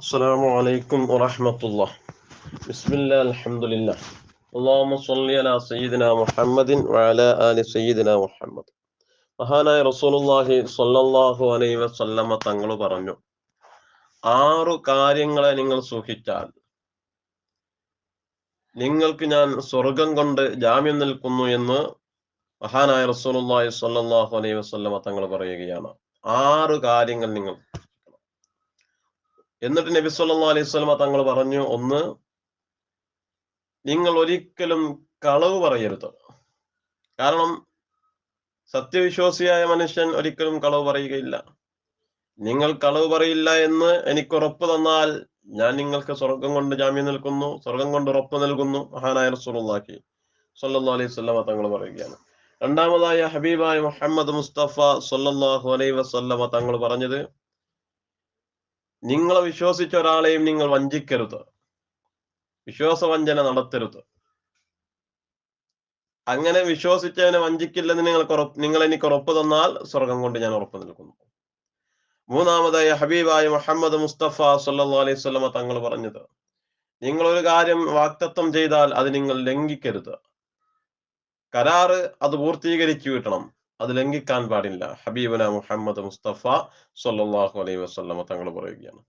السلام عليكم ورحمة الله بسم الله الحمد لله اللهم صل على سيدنا محمد وعلى آل سيدنا محمد മഹാനായ റസൂലുള്ളാഹി സ്വല്ലല്ലാഹു അലൈഹി വസല്ലമ തങ്ങൾ പറഞ്ഞു ആറു കാര്യങ്ങളെ നിങ്ങൾ സൂക്ഷിച്ചാൽ നിങ്ങൾക്ക് ഞാൻ സ്വർഗം കൊണ്ട് ജാമ്യം നിൽക്കുന്നു എന്ന് മഹാനായ റസൂലുള്ളാഹി സ്വല്ലല്ലാഹു അലൈഹി വസല്ലമ തങ്ങൾ പറയുകയാണ് ആറ് കാര്യങ്ങൾ നിങ്ങൾ എന്നിട്ട് നബി സല്ലല്ലാഹു അലൈഹി വസല്ലമ തങ്ങൾ പറഞ്ഞു ഒന്ന് നിങ്ങൾ ഒരിക്കലും കളവ് പറയരുത്. കാരണം സത്യവിശ്വാസിയായ മനുഷ്യൻ ഒരിക്കലും കളവ് പറയുകയില്ല. നിങ്ങൾ കളവ് പറയില്ല എന്ന് എനിക്ക് ഉറപ്പ് തന്നാൽ ഞാൻ നിങ്ങൾക്ക് സ്വർഗം കൊണ്ട് ജാമ്യം നൽകുന്നു സ്വർഗം കൊണ്ട് ഉറപ്പ് നൽകുന്നു മഹാനായ റസൂലുള്ളാഹി സല്ലല്ലാഹു അലൈഹി വസല്ലമ തങ്ങൾ പറയുകയാണ്. രണ്ടാമതായ ഹബീബായ മുഹമ്മദ് മുസ്തഫ സല്ലല്ലാഹു അലൈഹി വസല്ലമ തങ്ങൾ പറഞ്ഞത് നിങ്ങളെ വിശ്വസിച്ച ഒരാളെയും നിങ്ങൾ വഞ്ചിക്കരുത്. വിശ്വാസവഞ്ചന നടത്തരുത്. അങ്ങനെ വിശ്വസിച്ചവനെ വഞ്ചിക്കില്ലെന്ന് ഉറപ്പ് നിങ്ങൾ എനിക്ക് ഉറപ്പ് തന്നാൽ സ്വർഗം കൊണ്ട് ഞാൻ ഉറപ്പ് നിൽക്കുന്നു മൂന്നാമതായി ഹബീബായ മുഹമ്മദ് മുസ്തഫ സല്ലാ അലൈഹി വസല്ലമ തങ്ങൾ പറഞ്ഞത് നിങ്ങൾ ഒരു കാര്യം വാക്തത്വം ചെയ്താൽ അത് നിങ്ങൾ ലംഘിക്കരുത്. കരാറ് അത് പൂർത്തീകരിച്ചു കിട്ടണം അത് ലംഘിക്കാൻ പാടില്ല. ഹബീബന മുഹമ്മദ് മുസ്തഫ സൊല്ലാഹു അലൈഹി വസല്ലമ തങ്ങൾ പറയുകയാണ്.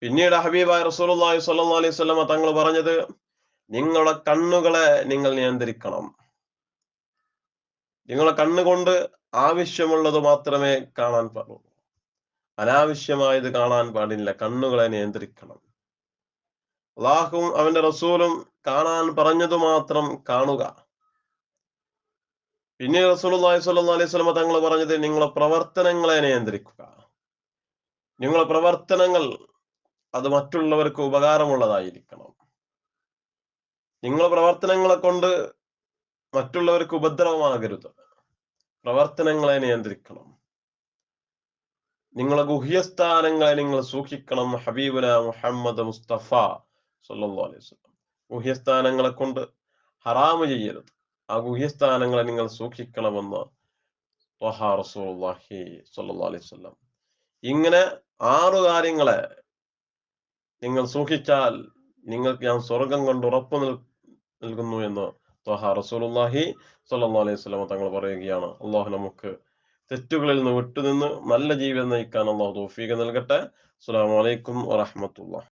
പിന്നീട് ഹബീബായ റസൂലി സ്വല്ലാ അലൈഹി വസല്ലമ തങ്ങൾ പറഞ്ഞത് നിങ്ങളുടെ കണ്ണുകളെ നിങ്ങൾ നിയന്ത്രിക്കണം. നിങ്ങളെ കണ്ണുകൊണ്ട് ആവശ്യമുള്ളത് മാത്രമേ കാണാൻ പാടുള്ളൂ. അനാവശ്യമായത് കാണാൻ പാടില്ല. കണ്ണുകളെ നിയന്ത്രിക്കണം. അള്ളാഹുവും അവന്റെ റസൂലും കാണാൻ പറഞ്ഞതു മാത്രം കാണുക. പിന്നീട് റസൂലുള്ളാഹി സ്വല്ലല്ലാഹു അലൈഹി വസല്ലം തങ്ങൾ പറഞ്ഞത് നിങ്ങളുടെ പ്രവർത്തനങ്ങളെ നിയന്ത്രിക്കുക. നിങ്ങളുടെ പ്രവർത്തനങ്ങൾ അത് മറ്റുള്ളവർക്ക് ഉപകാരമുള്ളതായിരിക്കണം. നിങ്ങളുടെ പ്രവർത്തനങ്ങളെ കൊണ്ട് മറ്റുള്ളവർക്ക് ഉപദ്രവമാകരുത്. പ്രവർത്തനങ്ങളെ നിയന്ത്രിക്കണം. നിങ്ങളെ ഗുഹ്യസ്ഥാനങ്ങളെ നിങ്ങൾ സൂക്ഷിക്കണം. ഹബീബുന മുഹമ്മദ് മുസ്തഫ സല്ലു അലൈഹി വസല്ലം. ഗുഹ്യസ്ഥാനങ്ങളെ കൊണ്ട് ഹറാമ് ചെയ്യരുത്. ആ ഗുഹ്യസ്ഥാനങ്ങളെ നിങ്ങൾ സൂക്ഷിക്കണമെന്ന് ത്വഹാ അലൈഹി വസല്ലം. ഇങ്ങനെ ആറു കാര്യങ്ങളെ നിങ്ങൾ സൂക്ഷിച്ചാൽ നിങ്ങൾക്ക് ഞാൻ സ്വർഗം കൊണ്ട് ഉറപ്പ് നൽകുന്നു എന്ന് ത്വഹാ റസൂലുള്ളാഹി അലൈഹി വസല്ലം തങ്ങൾ പറയുകയാണ്. അള്ളാഹു നമുക്ക് തെറ്റുകളിൽ നിന്ന് വിട്ടുനിന്ന് നല്ല ജീവിതം നയിക്കാൻ അള്ളാഹു തോഫീക നൽകട്ടെ. അസ്സലാമു അലൈക്കും വറഹ്മത്തുള്ളാഹി.